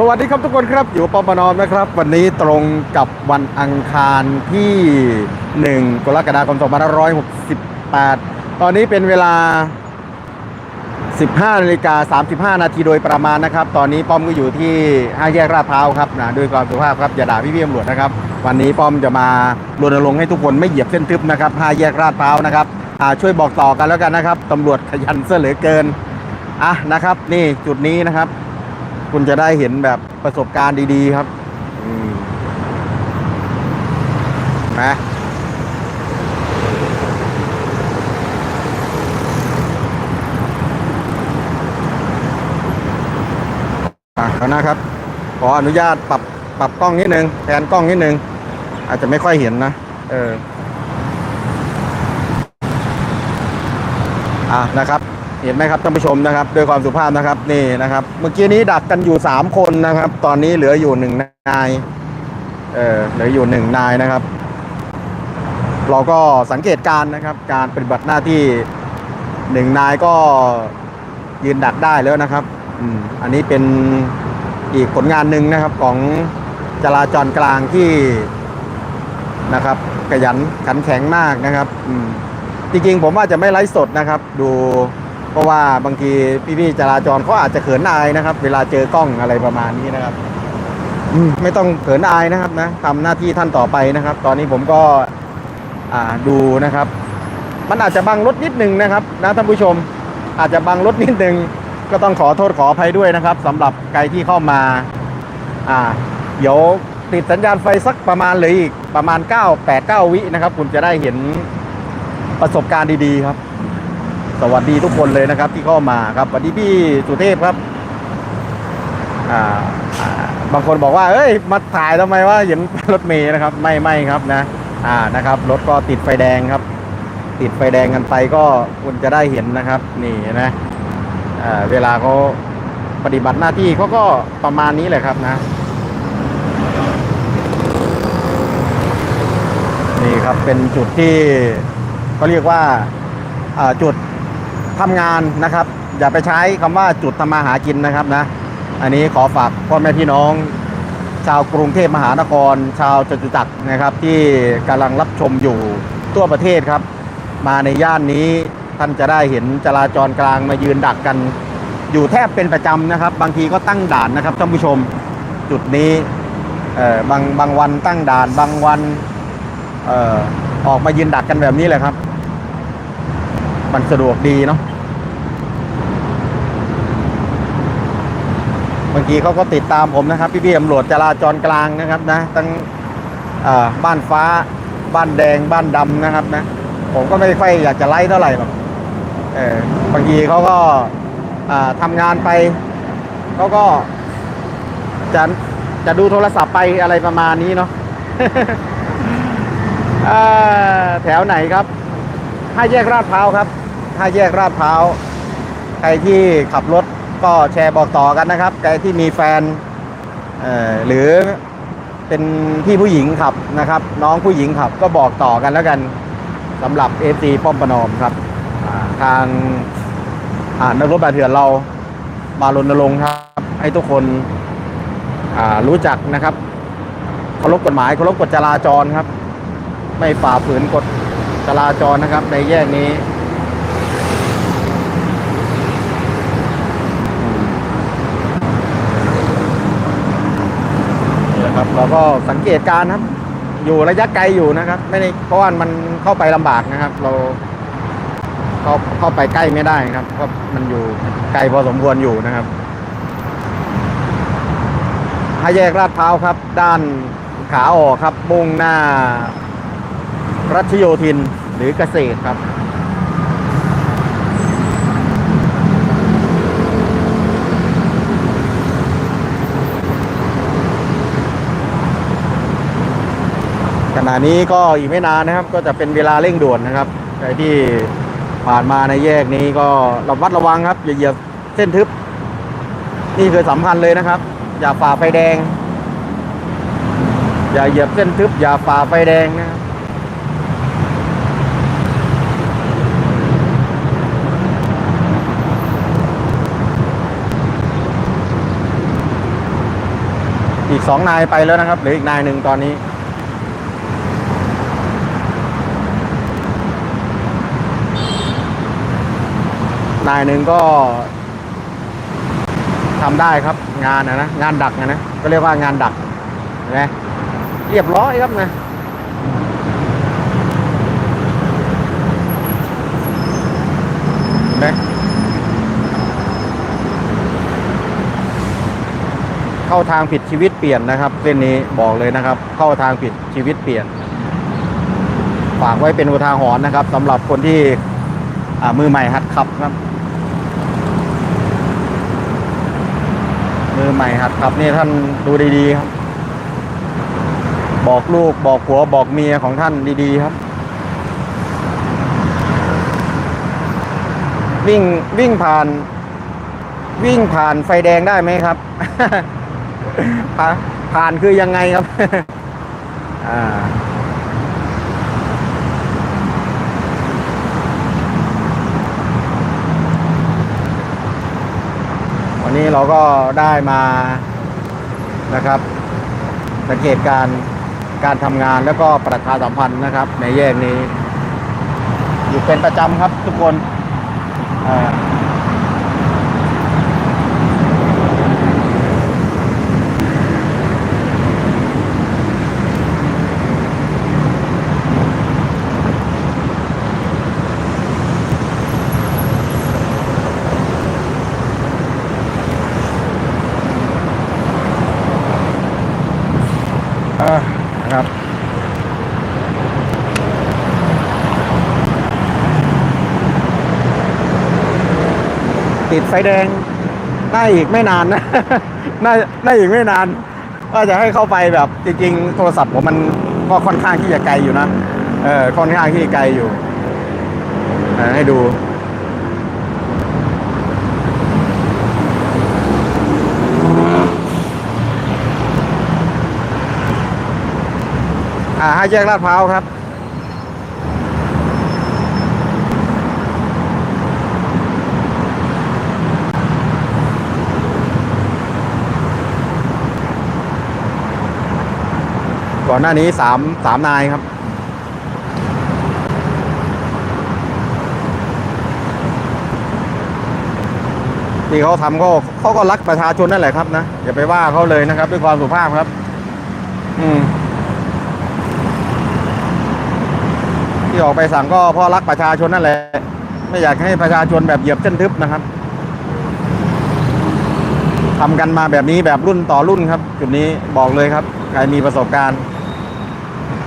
สวัสดีครับทุกคนครับอยู่ปปนอมนะครับ วันนี้ตรงกับวันอังคารที่ 1 กรกฎาคม 2568 ตอนนี้เป็นเวลา 15นาฬิกา35 นาทีโดยประมาณนะครับ ตอนนี้ป้อมก็อยู่ที่ห้าแยกลาดพร้าวครับนะด้วยความสุภาพครับอย่าด่าพี่พี่ตำรวจนะครับ วันนี้ป้อมจะมารณรงค์ให้ทุกคนไม่เหยียบเส้นทึบนะครับห้าแยกลาดพร้าวนะครับช่วยบอกต่อกันแล้วกันนะครับตำรวจขยันเสือเหลือเกินอะนะครับ นี่จุดนี้นะครับ คุณจะได้เห็นแบบประสบการณ์ดีๆครับนะอะแล้วนะครับ ขออนุญาตปรับปรับกล้องนิดนึงแทนกล้องนิดนึง อาจจะไม่ค่อยเห็นนะ เอออะนะครับ เห็นไหมครับท่านผู้ชมนะครับด้วยความสุภาพนะครับนี่นะครับ เมื่อกี้นี้ดักกันอยู่สามคนนะครับ ตอนนี้เหลืออยู่หนึ่งนายเออเหลืออยู่หนึ่งนายนะครับ เราก็สังเกตการนะครับ การปฏิบัติหน้าที่หนึ่งนายก็ยืนดักได้แล้วนะครับอืมอันนี้เป็นอีกผลงานหนึ่งนะครับของจราจรกลางที่นะครับขยันขันแข็งมากนะครับอืมจริงๆผมว่าจะไม่ไลฟ์สดนะครับ ดู เพราะว่าบางทีพี่ๆจราจรเขาอาจจะเขินอายนะครับ เวลาเจอกล้องอะไรประมาณนี้นะครับมไม่ต้องเขินอายนะครับนะทำหน้าที่ท่านต่อไปนะครับ ตอนนี้ผมก็ดูนะครับ มันอาจจะบังรถนิดนึงนะครับนะท่านผู้ชมอาจจะบังรถนิดนึงก็ต้องขอโทษขออภัยด้วยนะครับสำหรับใครที่เข้ามาอ่าเดี๋ยวติดสัญญาณไฟสักประมาณเลยอีกประมาณ 9 8 9 วินะครับ คุณจะได้เห็นประสบการณ์ดีๆครับ สวัสดีทุกคนเลยนะครับที่เข้ามาครับสวัสดีพี่สุเทพครับบางคนบอกว่า เอ้ย มาถ่ายทำไมว่าเห็นรถเมย์นะครับ ไม่ไม่ครับนะ อ่านะครับ รถก็ติดไฟแดงครับ ติดไฟแดงกันไปก็คุณจะได้เห็นนะครับ นี่นะอ่าเวลาเขาปฏิบัติหน้าที่เขาก็ประมาณนี้แหละครับนะ นี่ครับเป็นจุดที่เขาเรียกว่าจุด ทำงานนะครับ อย่าไปใช้คำว่าจุดทำมาหากินนะครับนะ อันนี้ขอฝากพ่อแม่พี่น้อง ชาวกรุงเทพมหานคร ชาวจตุจักรนะครับ ที่กำลังรับชมอยู่ทั่วประเทศครับ มาในย่านนี้ท่านจะได้เห็นจราจรกลางมายืนดักกัน อยู่แทบเป็นประจำนะครับ บางทีก็ตั้งด่านนะครับท่านผู้ชมจุดนี้เอ่อบางบางวันตั้งด่านบางวันเอ่อออกมายืนดักกันแบบนี้แหละครับ มันสะดวกดีเนาะ บางทีเขาก็ติดตามผมนะครับ พี่ๆตำรวจจราจรกลางนะครับนะ ตั้งบ้านฟ้าบ้านแดงบ้านดำนะครับนะ ผมก็ไม่ค่อยอยากจะไล่เท่าไหร่หรอกเออบางทีเขาก็อ่าทำงานไปเขาก็จะจะดูโทรศัพท์ไปอะไรประมาณนี้เนาะแถวไหนครับห้าแยกลาดพร้าวครับห้าแยกลาดพร้าวใครที่ขับรถ ก็แชร์บอกต่อกันนะครับใครที่มีแฟนหรือเป็นพี่ผู้หญิงขับนะครับ น้องผู้หญิงขับก็บอกต่อกันแล้วกันสำหรับเอซีป้อมประนอมครับทางนักรบแบบเถื่อนเรามารณรงค์ครับ ให้ทุกคนรู้จักนะครับเคารพกฎหมายเคารพกฎจราจรครับ ไม่ฝ่าฝืนกฎจราจรนะครับ ในแยกนี้นี่แหละครับ เราก็สังเกตการครับ อยู่ระยะไกลอยู่นะครับ ไม่ได้เพราะว่ามันเข้าไปลำบากนะครับ เราเข้าเข้าไปใกล้ไม่ได้ครับเพราะมันอยู่ไกลพอสมควรอยู่นะครับห้าแยกลาดพร้าวครับ ด้านขาออกครับมุ่งหน้ารัชโยธินหรือเกษตรครับ ขณะนี้ก็อีกไม่นานนะครับ ก็จะเป็นเวลาเร่งด่วนนะครับใครที่ผ่านมาในแยกนี้ก็ระมัดระวังครับอย่าเหยียบเส้นทึบ นี่คือสำคัญเลยนะครับ อย่าฝ่าไฟแดง อย่าเหยียบเส้นทึบ อย่าฝ่าไฟแดงนะครับสองนายไปแล้วนะครับเหลืออีกนายหนึ่งตอนนี้ นายหนึ่งก็ทำได้ครับ งานนะนะงานดักนะนะก็เรียกว่างานดักนไหมเรียบร้อยครับนะเห็นไหมเข้าทางผิดชีวิตเปลี่ยนนะครับเส้นนี้บอกเลยนะครับ เข้าทางผิดชีวิตเปลี่ยน ฝากไว้เป็นอุทาหรณ์นะครับสำหรับคนที่มือใหม่หัดขับครับ มือใหม่หัดขับนี่ท่านดูดีๆครับ บอกลูกบอกผัวบอกเมียของท่านดีๆครับ วิ่งวิ่งผ่าน วิ่งผ่านไฟแดงได้ไหมครับ ผ่าผ่านคือยังไงครับ อ่า วันนี้เราก็ได้มานะครับสังเกตการการทำงานแล้วก็ประชาสัมพันธ์นะครับ ในแยกนี้ อยู่เป็นประจำครับทุกคน ติดไฟแดงน่าอีกไม่นานนะน่าน่าอีกไม่นานว่าจะให้เข้าไปแบบจริงๆ โทรศัพท์ผมมันก็ค่อนข้างที่จะไกลอยู่นะเออค่อนข้างที่ไกลอยู่ให้ดูอ่าห้าแยกลาดพร้าวครับ ก่อนหน้านี้สามสามนายครับ ที่เขาทำก็เขาก็รักประชาชนนั่นแหละครับนะ อย่าไปว่าเขาเลยนะครับ ด้วยความสุภาพครับ อืมที่ออกไปสั่งก็เพราะรักประชาชนนั่นแหละ ไม่อยากให้ประชาชนแบบเหยียบเส้นทึบนะครับทำกันมาแบบนี้แบบรุ่นต่อรุ่นครับ จุดนี้บอกเลยครับ ใครมีประสบการณ์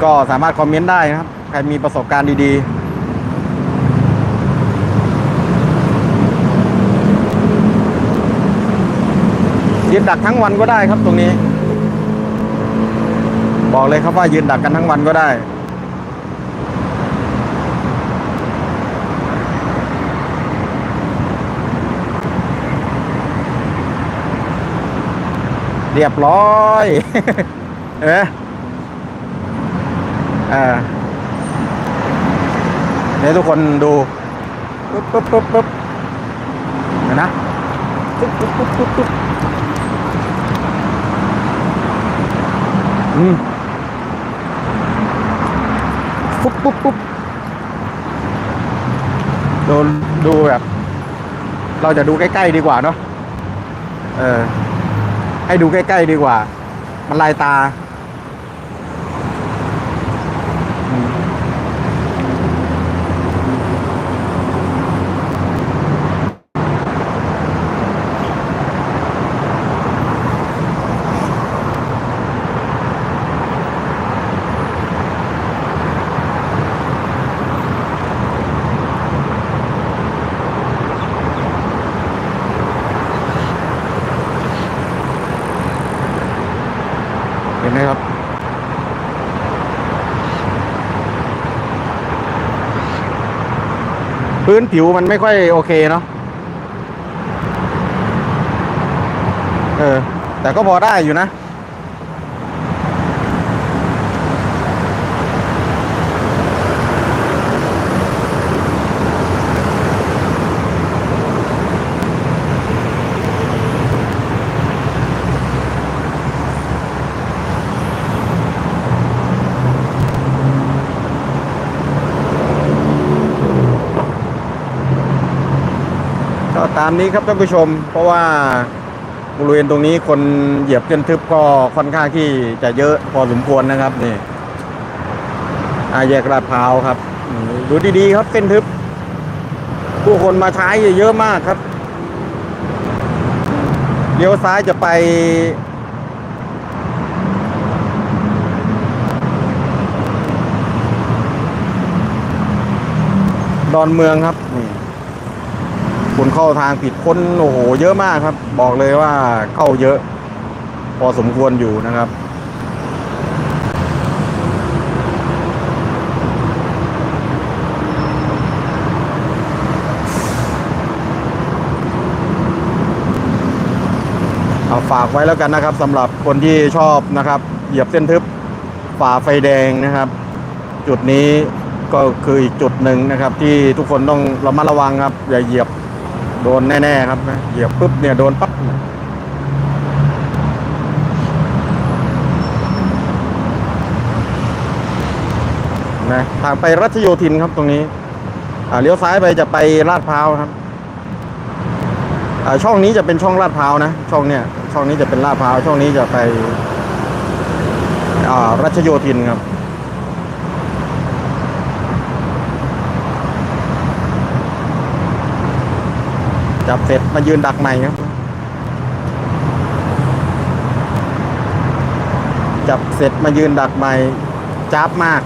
ก็สามารถคอมเมนต์ได้นะครับ ใครมีประสบการณ์ดีๆยืนดักทั้งวันก็ได้ครับตรงนี้ บอกเลยครับว่ายืนดักกันทั้งวันก็ได้ เรียบร้อย เอ๊ะ อ่าเดี๋ยทุกคนดูปุ๊บปุ๊บปุ๊บปุ๊บเห็นนะปุ๊บปุ๊บปุ๊บปุ๊บปุ๊บอืมปุ๊บปุ๊บปุ๊บดูดูแบบ เราจะดูใกล้ๆดีกว่าเนาะเออให้ดูใกล้ๆดีกว่า มันลายตาอืมเห็นไหมครับ พื้นผิวมันไม่ค่อยโอเคเนาะเออ แต่ก็พอได้อยู่นะ ตามนี้ครับท่านผู้ชม เพราะว่าบริเวณตรงนี้คนเหยียบเส้นทึบก็ค่อนข้างที่จะเยอะพอสมควรนะครับนี่อาแยกลาดพร้าวครับดูดีๆครับเส้นทึบ ผู้คนมาใช้เยอะมากครับเลี้ยวซ้ายจะไป ดอนเมืองครับนี่ คนเข้าทางผิดคนโอ้โหเยอะมากครับ บอกเลยว่าเข้าเยอะ พอสมควรอยู่นะครับเอาฝากไว้แล้วกันนะครับสำหรับคนที่ชอบนะครับ เหยียบเส้นทึบฝ่าไฟแดงนะครับ จุดนี้ก็คืออีกจุดหนึ่งนะครับ ที่ทุกคนต้องระมัดระวังครับอย่าเหยียบ โดนแน่ๆครับนะเหยียบปุ๊บเนี่ยโดนปั๊บนะทางไปรัชโยธินครับตรงนี้อ่าเลี้ยวซ้ายไปจะไปลาดพร้าวครับอ่าช่องนี้จะเป็นช่องลาดพร้าวนะ ช่องเนี้ยช่องนี้จะเป็นลาดพร้าวช่องนี้จะไปอ่ารัชโยธินครับ จับเสร็จมายืนดักใหม่ครับ จับเสร็จมายืนดักใหม่จับมาก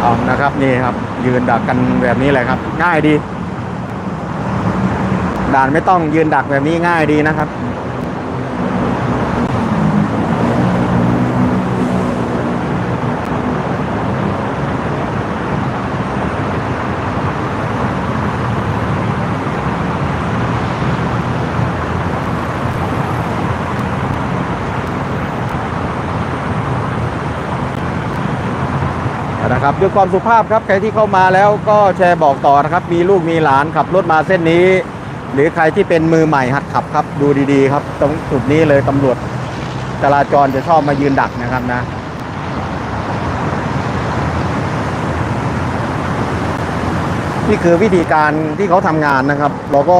เอานะครับนี่ครับ ยืนดักกันแบบนี้เลยครับ ง่ายดี ด่านไม่ต้องยืนดักแบบนี้ง่ายดีนะครับ นะครับด้วยความสุภาพครับใครที่เข้ามาแล้วก็แชร์บอกต่อนะครับ มีลูกมีหลานขับรถมาเส้นนี้ หรือใครที่เป็นมือใหม่หัดขับครับ ดูดีๆ ครับตรงจุดนี้เลยตำรวจจราจรจะชอบมายืนดักนะครับนะนี่คือวิธีการที่เขาทำงานนะครับ เราก็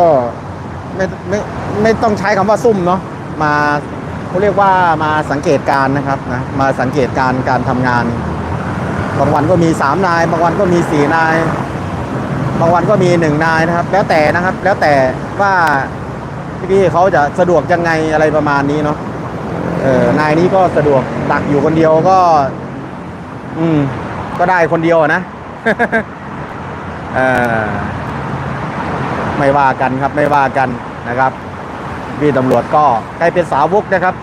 ไม่ไม่ไม่ต้องใช้คำว่าซุ่มเนาะมาเขาเรียกว่ามาสังเกตการนะครับนะมาสังเกตการการทำงาน บางวันก็มีสามนาย บางวันก็มีสี่นาย บางวันก็มีหนึ่งนายนะครับ แล้วแต่นะครับ แล้วแต่ว่าพี่ๆเขาจะสะดวกยังไงอะไรประมาณนี้เนาะเออนายนี้ก็สะดวกดักอยู่คนเดียวก็ อืม ก็ได้คนเดียวนะเออไม่ว่ากันครับ ไม่ว่ากันนะครับพี่ตำรวจก็ใครเป็นสาวกนะครับ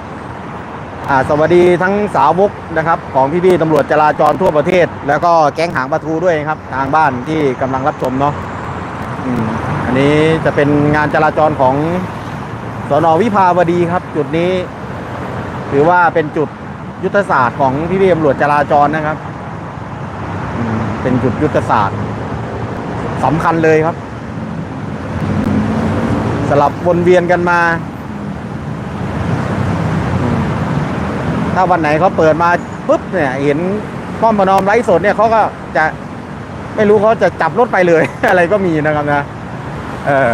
สวัสดีทั้งสาวกนะครับ ของพี่ๆตำรวจจราจรทั่วประเทศ แล้วก็แก๊งหางปลาทูด้วยครับ ทางบ้านที่กำลังรับชมเนาะอ,อันนี้จะเป็นงานจราจรของสนวิภาวดีครับ จุดนี้ถือว่าเป็นจุดยุทธศาสตร์ของพี่ๆตำรวจจราจรนะครับ เป็นจุดยุทธศาสตร์สำคัญเลยครับ สลับวนเวียนกันมา ถ้าวันไหนเขาเปิดมาปุ๊บเนี่ยเห็นป้อมประนอมไร้สดเนี่ยเขาก็จะไม่รู้เขาจะจับรถไปเลย อะไรก็มีนะครับนะ เออ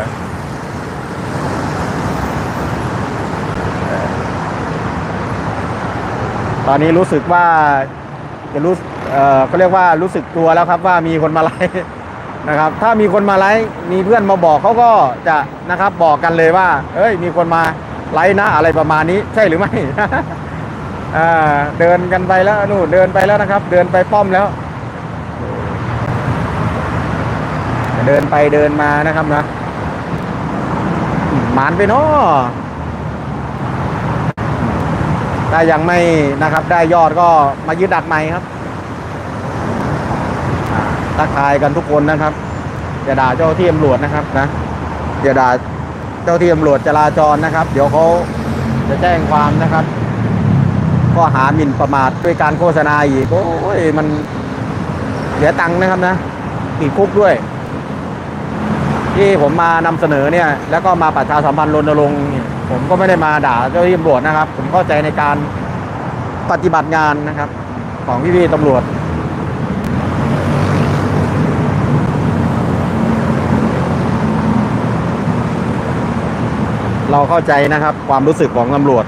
ตอนนี้รู้สึกว่าจะรู้เออเขาเรียกว่ารู้สึกตัวแล้วครับว่ามีคนมาไล่นะครับ ถ้ามีคนมาไล่มีเพื่อนมาบอกเขาก็จะนะครับบอกกันเลยว่า เอ้ย มีคนมาไล่นะอะไรประมาณนี้ใช่หรือไม่ อ่าเดินกันไปแล้วนู่นเดินไปแล้วนะครับ เดินไปป้อมแล้ว เดินไปเดินมานะครับนะหมานไปเนาะถ้ายังไม่นะครับ ได้ยอดก็มายืดดักใหม่ครับอ่าทักทายกันทุกคนนะครับอย่าด่าเจ้าที่ตำรวจนะครับนะอย่าด่าเจ้าที่ตำรวจจราจรนะครับ เดี๋ยวเขาจะแจ้งความนะครับ ข้อหาหมิ่นประมาทด้วยการโฆษณาอีก โอ้ยมันเสียตังค์นะครับนะติดคุกด้วย ที่ผมมานำเสนอเนี่ย แล้วก็มาประชาสัมพันธ์รณรงค์ผมก็ไม่ได้มาด่าเจ้าหน้าที่ตำรวจนะครับ ผมเข้าใจในการปฏิบัติงานนะครับ ของพี่ๆตำรวจเราเข้าใจนะครับความรู้สึกของตำรวจ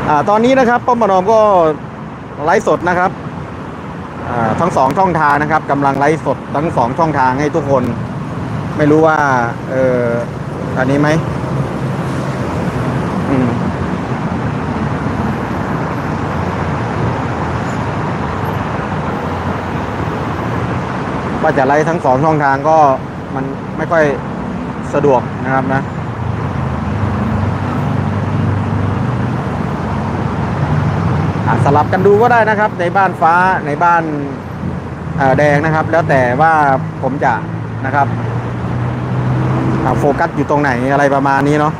อ่า ตอนนี้นะครับป้อมปนอมก็ไลฟ์สดนะครับทั้งสองช่องทางนะครับกำลังไลฟ์สดทั้งสองช่องทางให้ทุกคน ไม่รู้ว่า เอออันนี้ไหมอืมว่าจะไลฟ์ทั้งสองช่องทางก็มันไม่ค่อยสะดวกนะครับนะ อะ สลับกันดูก็ได้นะครับ ในบ้านฟ้าในบ้านแดงนะครับ แล้วแต่ว่าผมจะนะครับโฟกัสอยู่ตรงไหนอะไรประมาณนี้เนาะ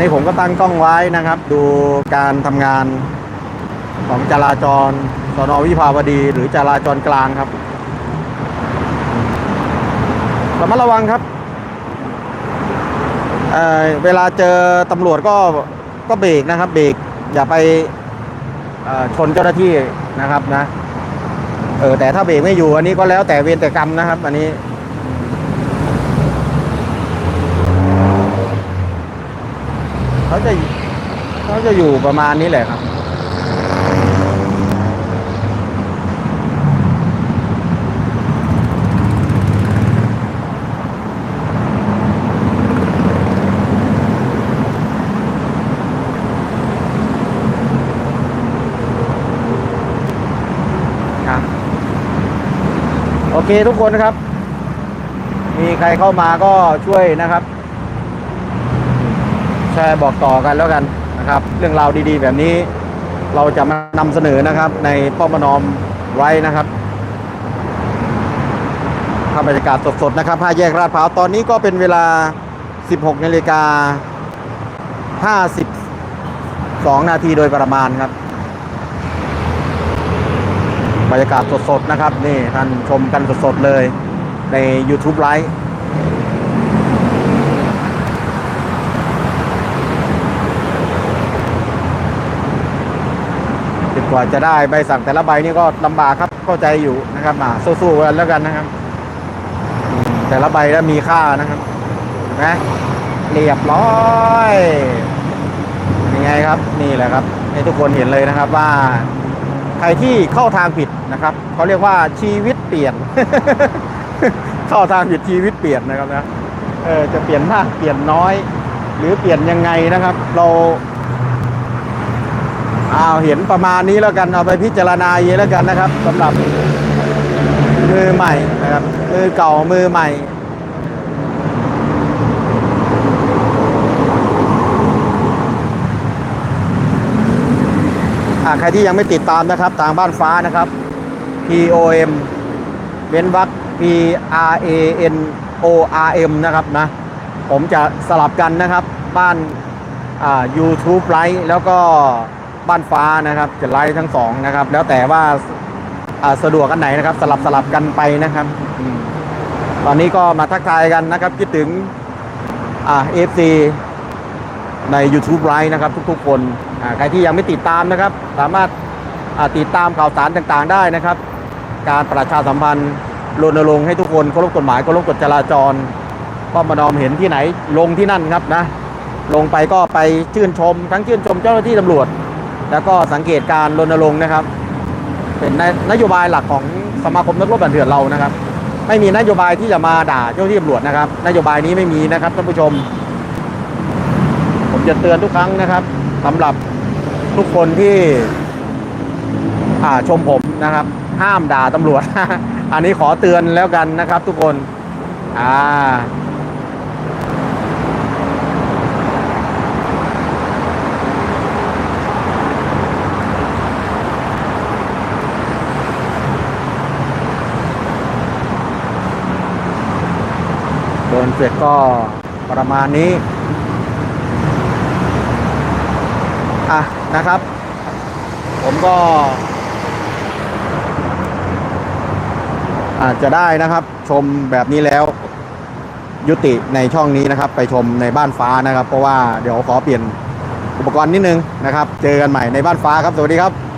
นนี้ผมก็ตั้งกล้องไว้นะครับ ดูการทำงานของจราจรสนวิภาวดีหรือจราจรกลางครับระมัดระวังครับเเวลาเจอตำรวจก็ก็เบรกนะครับ เบรกอย่าไปชนเจ้าหน้าที่นะครับนะเออแต่ถ้าเบรกไม่อยู่อันนี้ก็แล้วแต่เวรแต่กรรมนะครับ อันนี้ เขาจะเขาจะอยู่ประมาณนี้แหละครับครับโอเคทุกคนนะครับ มีใครเข้ามาก็ช่วยนะครับ แชร์บอกต่อกันแล้วกันนะครับ เรื่องราวดีๆ แบบนี้ เราจะมานำเสนอนะครับ ในป้อมนอมไว้นะครับภาพบรรยากาศสดๆนะครับห้าแยกลาดพร้าวตอนนี้ก็เป็นเวลา 16นาฬิกา52 นาทีโดยประมาณครับบรรยากาศสดๆนะครับ นี่ท่านชมกันสดๆเลยใน YouTube ไลฟ์ กว่าจะได้ใบสั่งแต่ละใบนี่ก็ลำบากครับเข้าใจอยู่นะครับมาสู้ๆกันแล้วกันนะครับ แต่ละใบแล้วมีค่านะครับนะเรียบร้อยยังไงครับ นี่แหละครับ ให้ทุกคนเห็นเลยนะครับว่าใครที่เข้าทางผิดนะครับเขาเรียกว่าชีวิตเปลี่ยน เข้าทางผิดชีวิตเปลี่ยนนะครับนะเออจะเปลี่ยนมากเปลี่ยนน้อย หรือเปลี่ยนยังไงนะครับ เรา อ้าวเห็นประมาณนี้แล้วกันเอาไปพิจารณาเองแล้วกันนะครับสำหรับมือใหม่นะครับมือเก่ามือใหม่อใครที่ยังไม่ติดตามนะครับทางบ้านฟ้านะครับ P O M เว้นวรรค P R A N O R M นะครับนะ ผมจะสลับกันนะครับ บ้านอ่า YouTube ไลฟ์แล้วก็ บ้านฟ้านะครับจะไลฟ์ทั้งสองนะครับ แล้วแต่ว่าสะดวกกันไหนนะครับ สลับสลับกันไปนะครับ ตอนนี้ก็มาทักทายกันนะครับ คิดถึงเอ่า FC ใน YouTube ไลฟ์นะครับ ทุกๆ คนใครที่ยังไม่ติดตามนะครับ สามารถติดตามข่าวสารต่างๆได้นะครับ การประชาสัมพันธ์รณรงค์ให้ทุกคนเคารพกฎหมายเคารพกฎจราจรก็มาดอมเห็นที่ไหนลงที่นั่นครับนะ ลงไปก็ไปชื่นชม ทั้งชื่นชมเจ้าหน้าที่ตำรวจ แล้วก็สังเกตการรณรงค์นะครับ เป็นนโยบายหลักของสมาคมนักรบบันเถื่อนเรานะครับ ไม่มีนโยบายที่จะมาด่าเจ้าหน้าที่ตำรวจนะครับ นโยบายนี้ไม่มีนะครับท่านผู้ชม ผมจะเตือนทุกครั้งนะครับสำหรับทุกคนที่าชมผมนะครับ ห้ามด่าตำรวจ อันนี้ขอเตือนแล้วกันนะครับ ทุกคน อ่า นเสร็จก็ประมาณนี้ อะนะครับ ผมก็ อาจจะได้นะครับ ชมแบบนี้แล้ว ยุติในช่องนี้นะครับ ไปชมในบ้านฟ้านะครับ เพราะว่าเดี๋ยวขอเปลี่ยนอุปกรณ์นิดนึงนะครับ เจอกันใหม่ในบ้านฟ้าครับ สวัสดีครับ